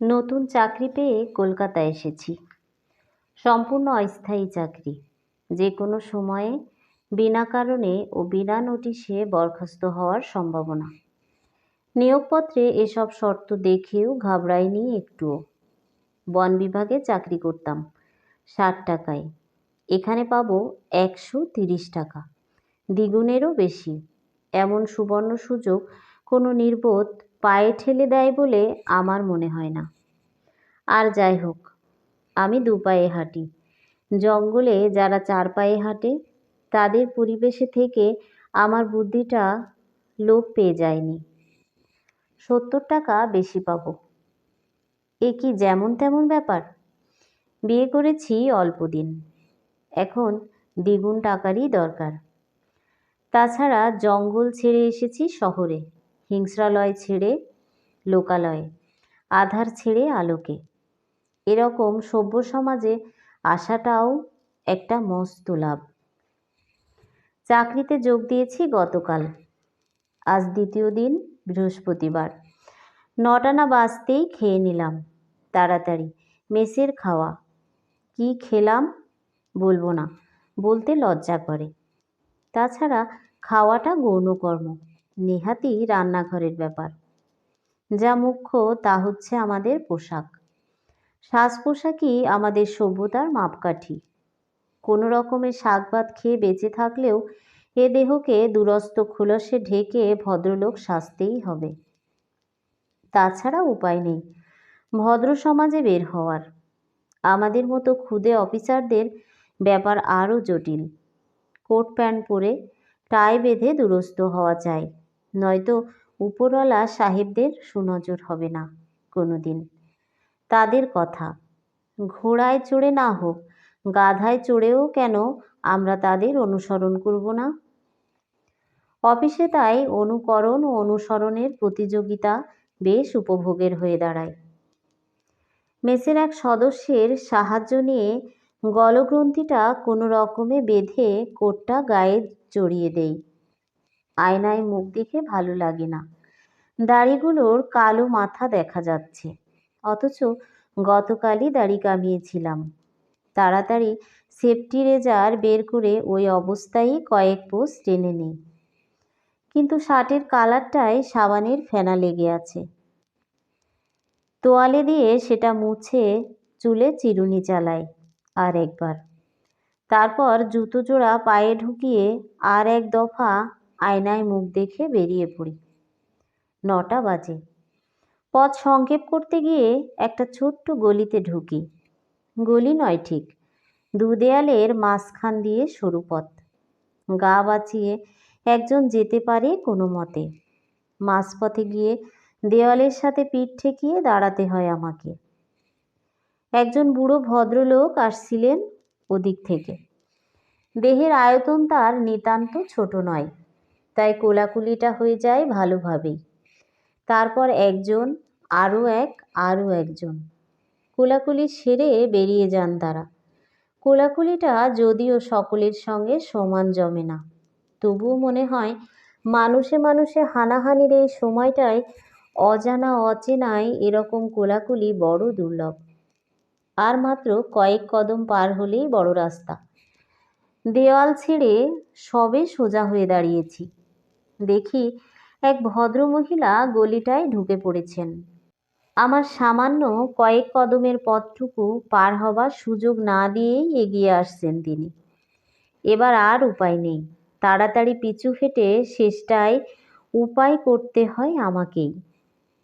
নতুন চাকরি পেয়ে কলকাতায় এসেছি। সম্পূর্ণ অস্থায়ী চাকরি। যে কোনো সময়ে, বিনা কারণে ও বিনা নোটিশে বরখাস্ত হওয়ার সম্ভাবনা। নিয়োগপত্রে এসব শর্ত দেখেও ঘাবড়াইনি একটুও। বন বিভাগে চাকরি করতাম, ষাট টাকায়। এখানে পাবো একশো তিরিশ টাকা। দ্বিগুণেরও বেশি। এমন সুবর্ণ সুযোগ কোনো নির্বোধ পায়ে ঠেলে দেয় বলে আমার মনে হয় না। আর যাই হোক, আমি দু পায়ে হাঁটি। জঙ্গলে যারা চার পায়ে হাঁটে, তাদের পরিবেশে থেকে আমার বুদ্ধিটা লোপ পেয়ে যায়নি। সত্তর টাকা বেশি পাবো। এ কি যেমন তেমন ব্যাপার? বিয়ে করেছি অল্প দিন। এখন দ্বিগুণ টাকারই দরকার। তাছাড়া জঙ্গল ছেড়ে এসেছি শহরে। হিংস্রালয় ছেড়ে লোকালয়ে, আধার ছেড়ে আলোকে। এরকম সভ্য সমাজে আসাটাও একটা মস্ত লাভ। চাকরিতে যোগ দিয়েছি গতকাল। আজ দ্বিতীয় দিন, বৃহস্পতিবার। নটা না বাজতেই খেয়ে নিলাম, তাড়াতাড়ি। মেসের খাওয়া। কি খেলাম? বলব না, বলতে লজ্জা করে। তাছাড়া খাওয়াটা গৌণকর্ম। নেহাতি রান্নাঘরের ব্যাপার। যা মুখ্য, তা হচ্ছে আমাদের পোশাক। সাজ পোশাকই আমাদের সভ্যতার মাপকাঠি। কোনো রকমের শাক ভাত খেয়ে বেঁচে থাকলেও এ দেহকে দুরস্ত খোলসে ঢেকে ভদ্রলোক সাজতেই হবে। তাছাড়া উপায় নেই। ভদ্র সমাজে বের হওয়ার। আমাদের মতো ক্ষুদে অফিসারদের ব্যাপার আরও জটিল। কোট প্যান্ট পরে টাই বেঁধে দুরস্ত হওয়া চাই। নয়তো উপরওয়ালা সাহেবদের সুনজর হবে না কোনো দিন তাদের কথা, ঘোড়ায় চড়ে না হোক, গাধায় চড়েও কেন আমরা তাদের অনুসরণ করব না? অফিসে তাই অনুকরণ ও অনুসরণের প্রতিযোগিতা বেশ উপভোগের হয়ে দাঁড়ায়। মেসের এক সদস্যের সাহায্য নিয়ে গলগ্রন্থিটা কোনো রকমে বেঁধে কোটটা গায়ে জড়িয়ে দেই। আয়নায় মুখ দেখে ভালো লাগে না। দাড়িগুলোর কালো মাথা দেখা যাচ্ছে। অথচ গতকালই দাড়ি কামিয়েছিলাম। তাড়াতাড়ি সেফটি রেজার বের করে ওই অবস্থায় কয়েক পোস্ট টেনে নিই। কিন্তু শার্টের কালারটায় সাবানের ফেনা লেগে আছে। তোয়ালে দিয়ে সেটা মুছে চুলে চিরুনি চালাই আর একবার। তারপর জুতো জোড়া পায়ে ঢুকিয়ে আর এক দফা আয়নায় মুখ দেখে বেরিয়ে পড়ি। নটা বাজে। পথ সংক্ষেপ করতে গিয়ে একটা ছোট্ট গলিতে ঢুকি। গলি নয় ঠিক দু দেয়ালের মাঝখান দিয়ে সরু পথ। গা বাঁচিয়ে একজন যেতে পারে কোনো মতে। মাঝপথে গিয়ে দেওয়ালের সাথে পিঠ ঠেকিয়ে দাঁড়াতে হয় আমাকে। একজন বুড়ো ভদ্রলোক আসছিলেন ওদিক থেকে। দেহের আয়তন তার নিতান্ত ছোট নয়। তাই কোলাকুলিটা হয়ে যায় ভালোভাবেই। তারপর একজন, আরও এক, আরও একজন। কোলাকুলি সেরে বেরিয়ে যান তারা। কোলাকুলিটা যদিও সকলের সঙ্গে সমান জমে না, তবুও মনে হয় মানুষে মানুষে হানাহানির এই সময়টায় অজানা অচেনায় এরকম কোলাকুলি বড় দুর্লভ। আর মাত্র কয়েক কদম পার হলেই বড় রাস্তা। দেওয়াল ছেড়ে সবে সোজা হয়ে দাঁড়িয়েছি। দেখি এক ভদ্রমহিলা গলিটায় ঢুকে পড়েছেন। আমার সামান্য কয়েক কদমের পথটুকু পার হবার সুযোগ না দিয়েই এগিয়ে আসছেন তিনি। এবার আর উপায় নেই, তাড়াতাড়ি পিছু হেঁটে শেষটায় উপায় করতে হয় আমাকেই।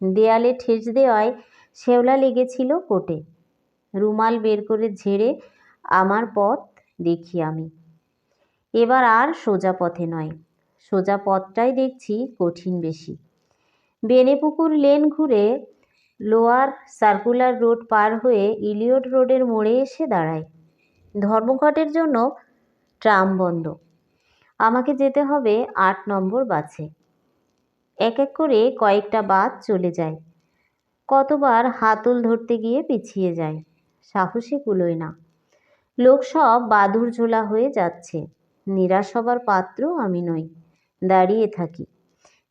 দেয়ালে ঠেস দেওয়ায় শেওলা লেগেছিল কোটে। রুমাল বের করে ঝেড়ে আমার পথ দেখি আমি। এবার আর সোজা পথে নয় সোজা পথটাই দেখছি কঠিন বেশি। বেনেপুকুর লেন ঘুরে লোয়ার সার্কুলার রোড পার হয়ে ইলিয়ট রোডের মোড়ে এসে দাঁড়ায় ধর্মঘটের জন্য ট্রাম বন্ধ। আমাকে যেতে হবে আট নম্বর বাসে। এক এক করে কয়েকটা বাস চলে যায়। কতবার হাতল ধরতে গিয়ে পিছিয়ে যায়। সাহসে কুলোয় না। লোক সব বাদুর ঝোলা হয়ে যাচ্ছে। নিরাশ হবার পাত্র আমি নই। দাঁড়িয়ে থাকি।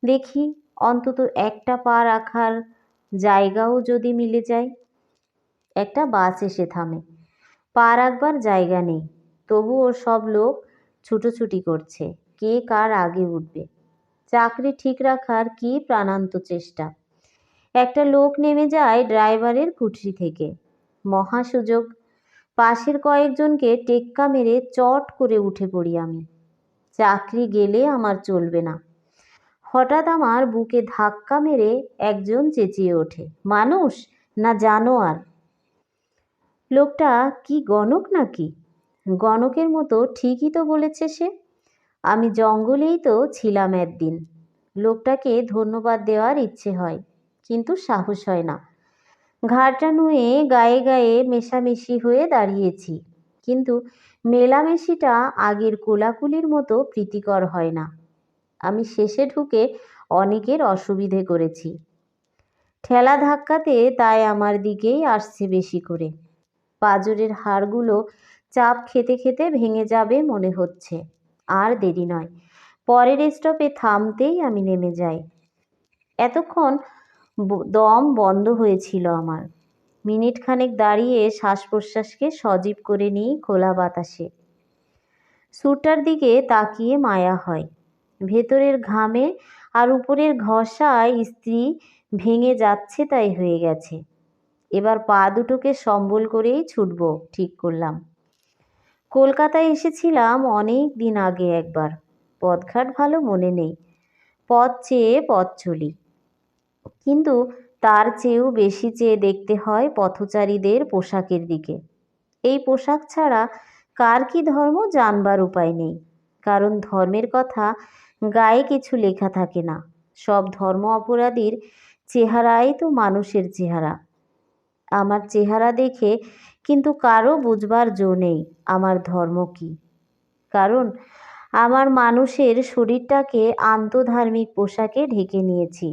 দেখি অন্তত একটা পা রাখার জায়গাও যদি মিলে যায়। একটা বাস এসে থামে। পা রাখবার জায়গা নেই। তবুও সব লোক ছুটোছুটি করছে। কে কার আগে উঠবে? চাকরি ঠিক রাখার কি প্রাণান্ত চেষ্টা? একটা লোক নেমে যায় ড্রাইভারের কুঠরি থেকে। মহা সুযোগ। পাশের কয়েকজনকে টেক্কা মেরে চট করে উঠে পড়ি আমি। চাকরি গেলে আমার চলবে না। হঠাৎ আমার বুকে ধাক্কা মেরে একজন চেঁচিয়ে ওঠে, মানুষ? না জানোয়ার? লোকটা কি গণক নাকি? গণকের মতো ঠিকই তো বলেছে সে। আমি জঙ্গলেই তো ছিলাম একদিন। লোকটাকে ধন্যবাদ দেওয়ার ইচ্ছে হয়, কিন্তু সাহস হয় না। ঘাড়টা নুয়ে গায়ে গায়ে মেশামেশি হয়ে দাঁড়িয়েছি, কিন্তু মেলামেশিটা আগের কোলাকুলির মতো প্রীতিকর হয় না। আমি শেষে ঢুকে অনেকের অসুবিধে করেছি। ঠেলা ধাক্কাতে তাই আমার দিকেই আসছে বেশি করে। পাজরের হাড়গুলো চাপ খেতে খেতে ভেঙে যাবে মনে হচ্ছে। আর দেরি নয়। পরের স্টপে থামতেই আমি নেমে যাই। এতক্ষণ দম বন্ধ হয়েছিল আমার। মিনিট খানেক দাঁড়িয়ে শ্বাস প্রশ্বাসকে সজীব করে নিই খোলা বাতাসে। সুরটার দিকে তাকিয়ে মায়া হয়। ভেতরের ঘামে আর উপরের ঘষায় স্ত্রী ভেঙে যাচ্ছে তাই হয়ে গেছে। এবার পা দুটোকে সম্বল করেই ছুটব, ঠিক করলাম। কলকাতায় এসেছিলাম অনেক দিন আগে একবার। পথঘাট ভালো মনে নেই। পথ চেয়ে পথ চলি। কিন্তু তার চেয়েও বেশি চেয়ে দেখতে হয় পথচারীদের পোশাকের দিকে। এই পোশাক ছাড়া কার কি ধর্ম জানবার উপায় নেই। কারণ ধর্মের কথা গায়ে কিছু লেখা থাকে না। সব ধর্ম অপরাধীর চেহারাই তো মানুষের চেহারা। আমার চেহারা দেখে কিন্তু কারও বুঝবার জো নেই, আমার ধর্ম কী? কারণ আমার মানুষের শরীরটাকে আন্তধার্মিক পোশাকে ঢেকে নিয়েছি।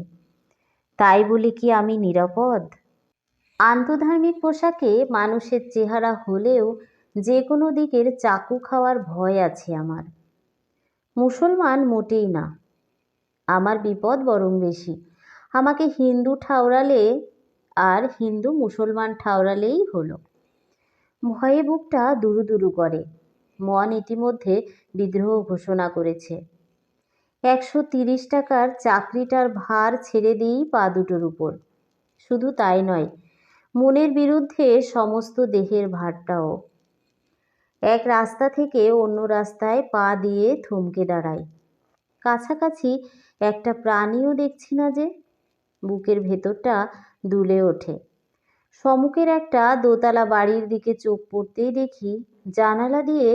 তাই বলে কি আমি নিরাপদ? আন্তধার্মিক পোশাকে মানুষের চেহারা হলেও যে কোনো দিকের চাকু খাওয়ার ভয় আছে আমার। মুসলমান মোটেই না। আমার বিপদ বরং বেশি। আমাকে হিন্দু ঠাউরালে আর হিন্দু মুসলমান ঠাউরালেই হলো। ভয়ে বুকটা দুরু দুরু করে। মন ইতিমধ্যে বিদ্রোহ ঘোষণা করেছে। একশো তিরিশ টাকার চাকরিটার ভার ছেড়ে দিই পা দুটোর উপর। শুধু তাই নয়, মনের বিরুদ্ধে সমস্ত দেহের ভারটাও। এক রাস্তা থেকে অন্য রাস্তায় পা দিয়ে থমকে দাঁড়াই। কাছাকাছি একটা প্রাণীও দেখছি না যে, বুকের ভেতরটা দুলে ওঠে। সমুখের একটা দোতলা বাড়ির দিকে চোখ পড়তেই দেখি জানালা দিয়ে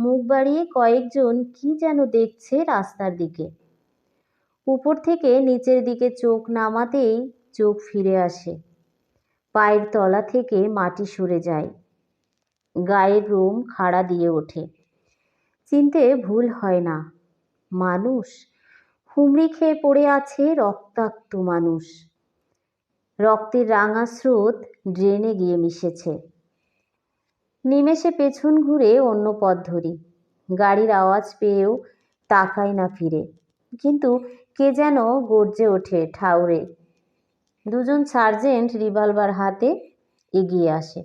মুখ বাড়িয়ে কয়েকজন কি যেন দেখছে রাস্তার দিকে। উপর থেকে নিচের দিকে চোখ নামাতেই চোখ ফিরে আসে। পায়ের তলা থেকে মাটি সরে যায়। গায়ের রোম খাড়া দিয়ে ওঠে। চিনতে ভুল হয় না। মানুষ। হুমড়ি খেয়ে পড়ে আছে রক্তাক্ত মানুষ। রক্তের রাঙা স্রোত ড্রেনে গিয়ে মিশেছে। নিমেষে পেছন ঘুরে অন্য পথ ধরি। গাড়ির আওয়াজ পেয়েও তাকাই না ফিরে। কিন্তু কে যেন গর্জে ওঠে ঠাউরে। দুজন সার্জেন্ট রিভলভার হাতে এগিয়ে আসে।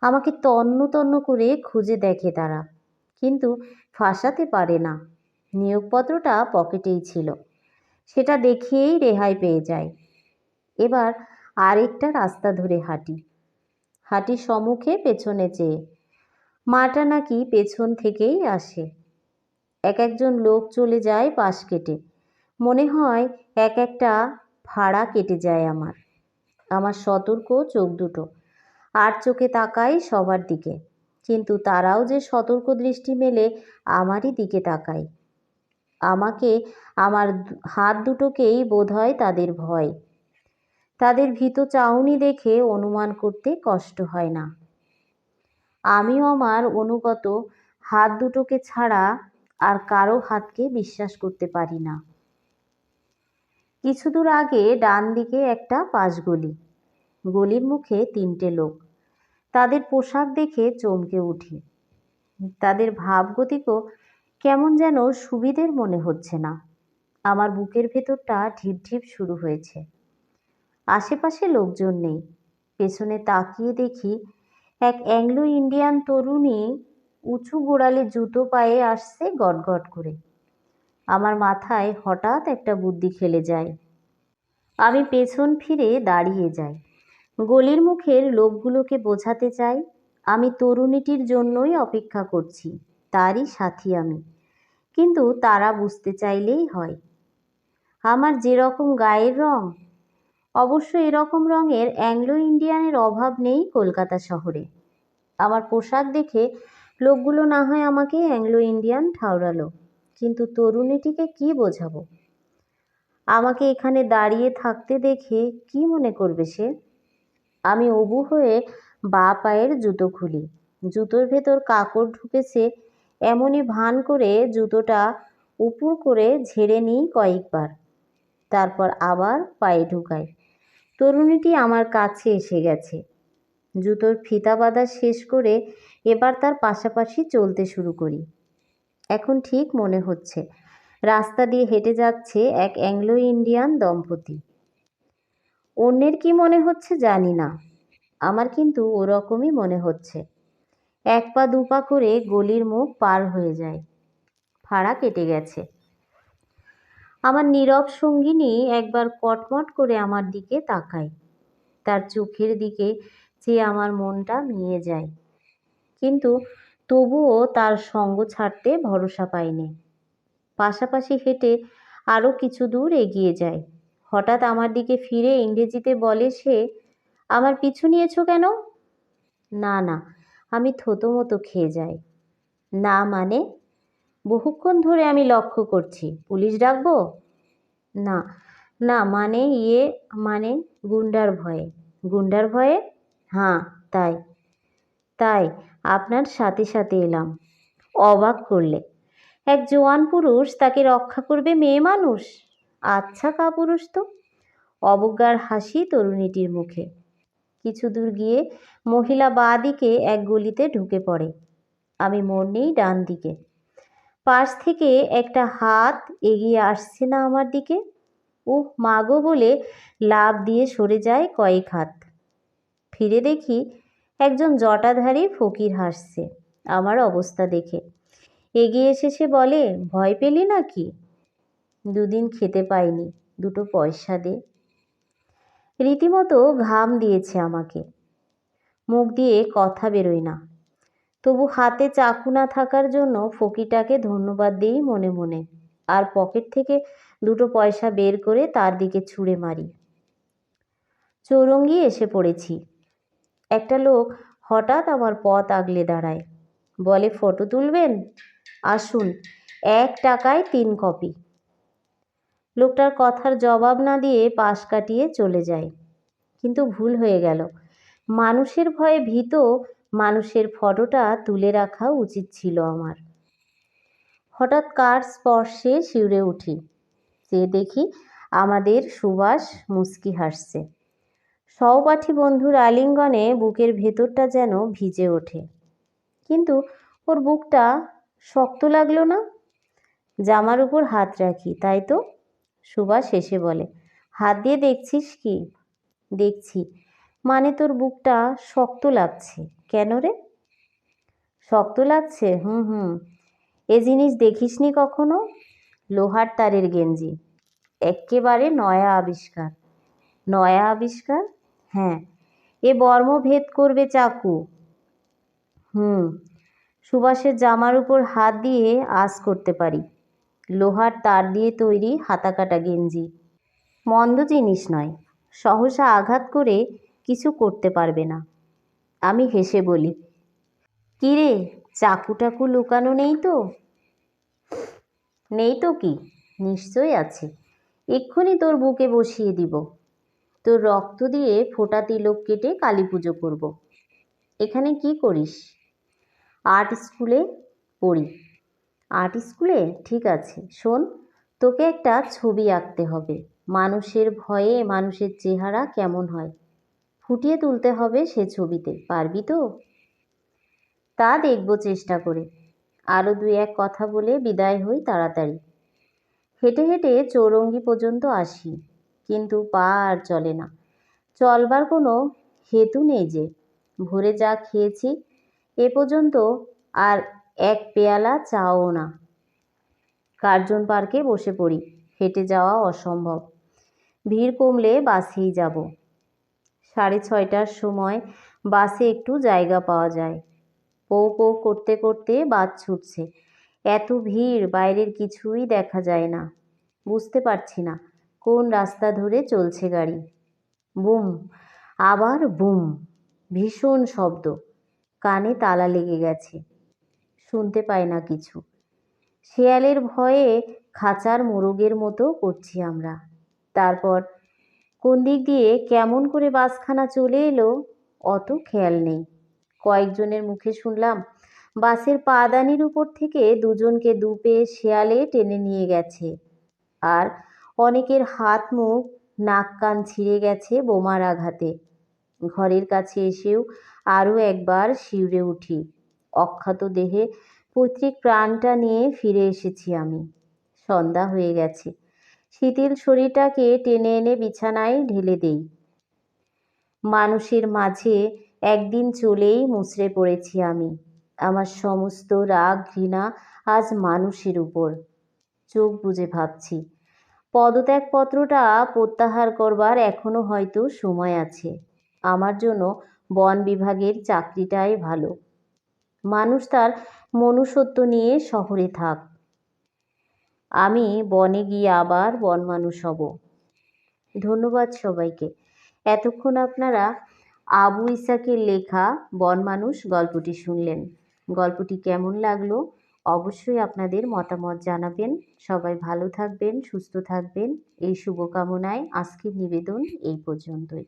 আমাকে তন্ন তন্ন করে খুঁজে দেখে তারা। কিন্তু ফাঁসাতে পারে না। নিয়োগপত্রটা পকেটেই ছিল। সেটা দেখিয়েই রেহাই পেয়ে যায়। এবার আরেকটা রাস্তা ধরে হাঁটি। হাঁটি সম্মুখে, পেছনে চেয়ে। মাটা নাকি পেছন থেকেই আসে। এক একজন লোক চলে যায় পাশ কেটে। মনে হয় এক একটা ভাড়া কেটে যায় আমার। আমার সতর্ক চোখ দুটো। আর চোখে তাকাই সবার দিকে। কিন্তু তারাও যে সতর্ক দৃষ্টি মেলে, আমারই দিকে তাকায়। আমাকে, আমার হাত দুটোকেই বোধ হয় তাদের ভয়। তাদের ভীত চাউনি দেখে অনুমান করতে কষ্ট হয় না। আমিও আমার অনুগত, হাত দুটোকে ছাড়া আর কারও হাতকে বিশ্বাস করতে পারি না। কিছু দূর আগে ডান দিকে একটা পাশ গলি। গলির মুখে তিনটে লোক। তাদের পোশাক দেখে চমকে উঠি। তাদের ভাবগতিকও কেমন যেন সুবিধের মনে হচ্ছে না। আমার বুকের ভেতরটা ঢিপ ঢিপ শুরু হয়েছে। আশেপাশে লোকজন নেই। পেছনে তাকিয়ে দেখি এক অ্যাংলো ইন্ডিয়ান তরুণী উঁচু গোড়ালে জুতো পায়ে আসছে গটগট করে। আমার মাথায় হঠাৎ একটা বুদ্ধি খেলে যায়। আমি পেছন ফিরে দাঁড়িয়ে যাই। গলির মুখের লোকগুলোকে বোঝাতে চাই, আমি তরুণীটির জন্যই অপেক্ষা করছি, তারই সাথী আমি। কিন্তু তারা বুঝতে চাইলেই হয়। আমার যেরকম গায়ের রং অবশ্য এরকম রঙের অ্যাংলো ইন্ডিয়ানের অভাব নেই কলকাতা শহরে। আমার পোশাক দেখে লোকগুলো না হয় আমাকে অ্যাংলো ইন্ডিয়ান ঠাউরালো কিন্তু তরুণীটিকে কি বোঝাবো? আমাকে এখানে দাঁড়িয়ে থাকতে দেখে কি মনে করবে সে? আমি অবু হয়ে বা পায়ের জুতো খুলি। জুতোর ভেতর কাকড় ঢুকেছে এমনই ভান করে জুতোটা উপর করে ঝেড়ে নিই কয়েকবার। তারপর আবার পায়ে ঢুকাই। তরুণীটি আমার কাছে এসে গেছে। জুতোর ফিতা বাঁধা শেষ করে এবার তার পাশাপাশি চলতে শুরু করি। এখন ঠিক মনে হচ্ছে, রাস্তা দিয়ে হেঁটে যাচ্ছে এক অ্যাংলো ইন্ডিয়ান দম্পতি। অন্যের কি মনে হচ্ছে জানি না, আমার কিন্তু ওরকমই মনে হচ্ছে। এক পা দু পা করে গলির মুখ পার হয়ে যায়, ফাড়া কেটে গেছে। আমার নীরব সঙ্গিনী একবার কটমট করে আমার দিকে তাকায়। তার চোখের দিকে যে আমার মনটা মিয়ে যায়। কিন্তু তবুও তার সঙ্গ ছাড়তে ভরসা পাইনি। পাশাপাশি হেঁটে আরও কিছু দূর এগিয়ে যায়। হঠাৎ আমার দিকে ফিরে ইংরেজিতে বলে সে, আমার পিছু নিয়েছো কেন? না না, আমি থতো মতো খেয়ে যাই। না মানে? বহুক্ষণ ধরে আমি লক্ষ্য করছি। পুলিশ ডাকবো? না না মানে ইয়ে মানে গুন্ডার ভয়ে। গুন্ডার ভয়ে? হ্যাঁ তাই। তাই, আপনার সাথে সাথে এলাম। অবাক করলে। এক জোয়ান পুরুষ তাকে রক্ষা করবে মেয়ে মানুষ? আচ্ছা কাপুরুষ তো। অবজ্ঞার হাসি তরুণীটির মুখে। কিছু দূর গিয়ে মহিলা বাঁ দিকে এক গলিতে ঢুকে পড়ে। আমি মোড় নেই ডান দিকে। পাশ থেকে একটা হাত এগিয়ে আসছে না আমার দিকে। উহ মাগো বলে লাভ দিয়ে সরে যায় কয়েক হাত। ফিরে দেখি একজন জটাধারী ফকির হাসছে আমার অবস্থা দেখে। এগিয়ে এসে সে বলে, ভয় পেলি নাকি? দুদিন খেতে পাইনি, দুটো পয়সা দে। রীতিমতো ঘাম দিয়েছে আমাকে। মুখ দিয়ে কথা বেরোয় না। তবু হাতে চাকু না থাকার জন্য ফকিটাকে ধন্যবাদ দিই মনে মনে। আর পকেট থেকে দুটো পয়সা বের করে তার দিকে ছুঁড়ে মারি। চৌরঙ্গি এসে পড়েছি। একটা লোক হঠাৎ আমার পথ আগলে দাঁড়ায়। বলে, ফটো তুলবেন? আসুন, এক টাকায় তিন কপি। লোকটার কথার জবাব না দিয়ে পাশ কাটিয়ে চলে যায়। কিন্তু ভুল হয়ে গেল। মানুষের ভয়ে ভীত মানুষের ফটোটা তুলে রাখা উচিত ছিল আমার। হঠাৎ কার স্পর্শে শিউরে উঠি। সে দেখি আমাদের সুভাষ মুস্কি হাসছে। সহপাঠী বন্ধুর আলিঙ্গনে বুকের ভেতরটা যেন ভিজে ওঠে। কিন্তু ওর বুকটা শক্ত লাগল না? জামার উপর হাত রাখি, তাই তো? সুভাষ এসে বলে, হাত দিয়ে দেখছিস কি? দেখছি। মানে তোর বুকটা শক্ত লাগছে। কেন রে? শক্ত লাগছে? হুম হুম। এ জিনিস দেখিসনি কখনো? লোহার তারের গেঞ্জি। এক্কেবারে নয়া আবিষ্কার। নয়া আবিষ্কার? হ্যাঁ। এ বর্ম ভেদ করবে চাকু। হুম। সুভাষের জামার উপর হাত দিয়ে আস করতে পারি। লোহার তার দিয়ে তৈরি হাতাকাটা গেঞ্জি। মন্দ জিনিস নয়। সহসা আঘাত করে কিছু করতে পারবে না। আমি হেসে বলি, কিরে চাকু টাকু লুকানো নেই তো? নেই তো কি? নিশ্চয়ই আছে। এক্ষুনি তোর বুকে বসিয়ে দিব। তোর রক্ত দিয়ে ফোটা তিলক কেটে কালী পুজো করব। এখানে কি করিস? আর্ট স্কুলে পড়ি। আর্ট স্কুলে? ঠিক আছে। শোন, তোকে একটা ছবি আঁকতে হবে। মানুষের ভয়ে মানুষের চেহারা কেমন হয়? ফুটিয়ে তুলতে হবে সে ছবিতে, পারবি তো? তা দেখব চেষ্টা করে। আরও দুই এক কথা বলে বিদায় হই তাড়াতাড়ি। হেঁটে হেঁটে চৌরঙ্গি পর্যন্ত আসি, কিন্তু পা আর চলে না। চলবার কোনো হেতু নেই যে, ভোরে যা খেয়েছি এ পর্যন্ত আর এক পেয়ালা চাও না। কার্জন পার্কে বসে পড়ি, হেঁটে যাওয়া অসম্ভব। ভিড় কমলে বাসেই যাব। সাড়ে ছয়টার সময় বাসে একটু জায়গা পাওয়া যায়। পৌ পৌ করতে করতে বাস ছুটছে। এত ভিড়, বাইরের কিছুই দেখা যায় না। বুঝতে পারছি না, কোন রাস্তা ধরে চলছে গাড়ি? বুম, আবার বুম, ভীষণ শব্দ। কানে তালা লেগে গেছে। শুনতে পাই না কিছু। শেয়ালের ভয়ে খাঁচার মোরগের মতো করছি আমরা। তারপর কোন দিক দিয়ে কেমন করে বাসখানা চলে এলো, অত খেয়াল নেই। কয়েকজনের মুখে শুনলাম, বাসের পাদানির উপর থেকে দুজনকে দুপে শেয়ালে টেনে নিয়ে গেছে। আর অনেকের হাত, মুখ, নাক, কান ছিঁড়ে গেছে বোমার আঘাতে। ঘরের কাছে এসেও আরও একবার শিউরে উঠি। অক্ষত দেহে পৈতৃক প্রাণটা নিয়ে ফিরে এসেছি আমি। সন্ধ্যা হয়ে গেছে। শিথিল শরীরটাকে টেনে এনে বিছানায় ঢেলে দেই। মানুষের মাঝে একদিন চলেই মুচড়ে পড়েছি আমি। আমার সমস্ত রাগ, ঘৃণা আজ মানুষের উপর। চোখ বুজে ভাবছি, পদত্যাগপত্রটা প্রত্যাহার করবার এখনও হয়তো সময় আছে। আমার জন্য বন বিভাগের চাকরিটাই ভালো। মানুষ তার মনুষ্যত্ব নিয়ে শহরে থাক। আমি বনে গিয়ে আবার বন মানুষ হব। ধন্যবাদ সবাইকে। এতক্ষণ আপনারা আবু ইসাকের লেখা বন মানুষ গল্পটি শুনলেন। গল্পটি কেমন লাগল অবশ্যই আপনাদের মতামত জানাবেন। সবাই ভালো থাকবেন, সুস্থ থাকবেন। এই শুভকামনায় আজকের নিবেদন এই পর্যন্তই।